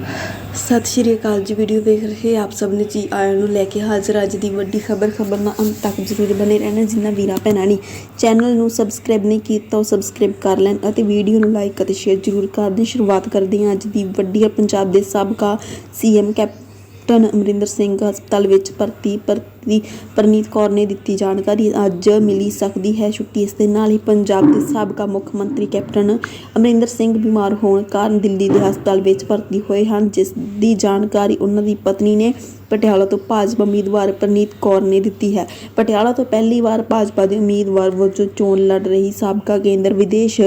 ਸਤਿ ਸ਼੍ਰੀ ਅਕਾਲ ਜੀ ਵੀਡੀਓ ਦੇਖ ਰਹੇ ਆਪ ਸਭ ਨੇ ਜੀ ਆਇਆਂ ਨੂੰ ਲੈ ਕੇ ਹਾਜ਼ਰ ਅੱਜ ਦੀ ਵੱਡੀ ਖਬਰ ਖਬਰ ਨਾਲ ਅੰਤ ਤੱਕ ਜ਼ਰੂਰ ਬਣੇ ਰਹਿਣਾ, ਜਿੰਨਾ ਵੀਰਾ ਭੈਣਾਂ ਨੇ। ਚੈਨਲ ਨੂੰ ਸਬਸਕ੍ਰਾਈਬ ਨਹੀਂ ਕੀਤਾ, ਉਹ ਸਬਸਕ੍ਰਾਈਬ ਕਰ ਲੈਣ ਅਤੇ ਵੀਡੀਓ ਨੂੰ ਲਾਈਕ ਅਤੇ ਸ਼ੇਅਰ ਜ਼ਰੂਰ ਕਰ ਦੇਣ ਸ਼ੁਰੂਆਤ ਕਰਦੇ ਹਾਂ। ਅੱਜ ਦੀ ਵੱਡੀ ਪੰਜਾਬ ਦੇ ਸਾਬਕਾ ਸੀਐਮ ਕੈਪਟਨ ਅਮਰਿੰਦਰ ਸਿੰਘ ਹਸਪਤਾਲ ਵਿੱਚ ਭਰਤੀ ਭਰਤੀ ਪ੍ਰਨੀਤ ਕੌਰ ਨੇ ਦਿੱਤੀ ਜਾਣਕਾਰੀ। ਅੱਜ ਮਿਲੀ ਸਕਦੀ ਹੈ ਛੁੱਟੀ। ਇਸ ਦੇ ਨਾਲ ਹੀ ਪੰਜਾਬ ਦੇ ਸਾਬਕਾ ਮੁੱਖ ਮੰਤਰੀ ਕੈਪਟਨ ਅਮਰਿੰਦਰ ਸਿੰਘ ਬਿਮਾਰ ਹੋਣ ਕਾਰਨ ਦਿੱਲੀ ਦੇ ਹਸਪਤਾਲ ਵਿੱਚ ਭਰਤੀ ਹੋਏ ਹਨ, ਜਿਸ ਦੀ ਜਾਣਕਾਰੀ ਉਹਨਾਂ ਦੀ ਪਤਨੀ ਨੇ ਪਟਿਆਲਾ ਤੋਂ ਭਾਜਪਾ ਉਮੀਦਵਾਰ ਪ੍ਰਨੀਤ ਕੌਰ ਨੇ ਦਿੱਤੀ ਹੈ। ਪਟਿਆਲਾ ਤੋਂ ਪਹਿਲੀ ਵਾਰ ਭਾਜਪਾ ਦੇ ਉਮੀਦਵਾਰ ਵਜੋਂ ਚੋਣ ਲੜ ਰਹੀ ਸਾਬਕਾ ਕੇਂਦਰ ਵਿਦੇਸ਼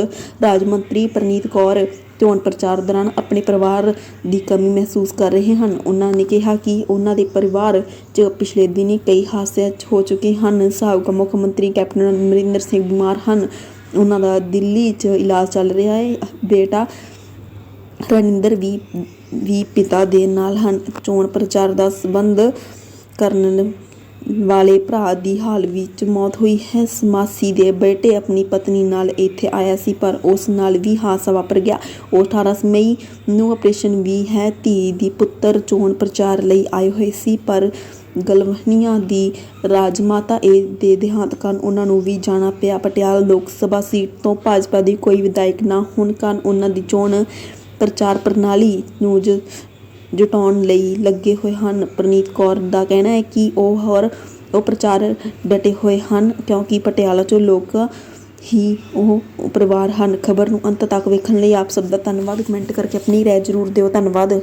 ਰਾਜ ਮੰਤਰੀ ਪ੍ਰਨੀਤ ਕੌਰ ਚੋਣ ਪ੍ਰਚਾਰ ਦੌਰਾਨ ਆਪਣੇ ਪਰਿਵਾਰ ਦੀ ਕਮੀ ਮਹਿਸੂਸ ਕਰ ਰਹੇ ਹਨ। ਉਹਨਾਂ ਨੇ ਕਿਹਾ ਕਿ ਉਹਨਾਂ ਦੇ ਪਰਿਵਾਰ 'ਚ ਪਿਛਲੇ ਦਿਨੀ ਕਈ ਹਾਦਸੇ ਹੋ ਚੁੱਕੇ ਹਨ। ਸਾਬਕਾ ਮੁੱਖ ਮੰਤਰੀ ਕੈਪਟਨ ਅਮਰਿੰਦਰ ਸਿੰਘ ਬਿਮਾਰ ਹਨ। ਉਹਨਾਂ ਦਾ ਦਿੱਲੀ 'ਚ ਇਲਾਜ ਚੱਲ ਰਿਹਾ ਹੈ। ਬੇਟਾ ਰਣਿੰਦਰ ਵੀ ਵੀ ਪਿਤਾ ਦੇ ਨਾਲ ਹਨ। ਚੋਣ ਪ੍ਰਚਾਰ ਦਾ ਸੰਬੰਧ ਕਰਨ ਵਾਲੇ ਭਰਾ ਦੀ ਹਾਲ ਵਿੱਚ ਮੌਤ ਹੋਈ ਹੈ। ਮਾਸੀ ਦੇ ਬੇਟੇ ਆਪਣੀ ਪਤਨੀ ਨਾਲ ਇੱਥੇ ਆਇਆ ਸੀ, ਪਰ ਉਸ ਨਾਲ ਵੀ ਹਾਦਸਾ ਵਾਪਰ ਗਿਆ। ਉਹ 18 ਮਈ ਨੂੰ ਆਪਰੇਸ਼ਨ ਵੀ ਹੈ। ਧੀ ਦੀ ਪੁੱਤਰ ਚੋਣ ਪ੍ਰਚਾਰ ਲਈ ਆਏ ਹੋਏ ਸੀ, ਪਰ ਗਲਵਨੀਆਂ ਦੀ ਰਾਜਮਾਤਾ ਇਹ ਦੇ ਦੇਹਾਂਤ ਕਾਰਨ ਉਹਨਾਂ ਨੂੰ ਵੀ ਜਾਣਾ ਪਿਆ। ਪਟਿਆਲਾ ਲੋਕ ਸਭਾ ਸੀਟ ਤੋਂ ਭਾਜਪਾ ਦੀ ਕੋਈ ਵਿਧਾਇਕ ਨਾ ਹੋਣ ਕਾਰਨ ਉਹਨਾਂ ਦੀ ਚੋਣ ਪ੍ਰਚਾਰ ਪ੍ਰਣਾਲੀ ਨੂੰ ਜ ਜੁਟਾਉਣ ਲਈ ਲੱਗੇ ਹੋਏ ਹਨ। ਪ੍ਰਨੀਤ ਕੌਰ ਦਾ ਕਹਿਣਾ ਹੈ ਕਿ ਉਹ ਹੋਰ ਉਹ ਪ੍ਰਚਾਰ ਡਟੇ ਹੋਏ ਹਨ ਕਿਉਂਕਿ ਪਟਿਆਲਾ 'ਚੋਂ ਲੋਕ ਹੀ ਉਹ ਪਰਿਵਾਰ ਹਨ। ਖਬਰ ਨੂੰ ਅੰਤ ਤੱਕ ਵੇਖਣ ਲਈ ਆਪ ਸਭ ਦਾ ਧੰਨਵਾਦ। ਕਮੈਂਟ ਕਰਕੇ ਆਪਣੀ ਰਾਏ ਜ਼ਰੂਰ ਦਿਓ। ਧੰਨਵਾਦ।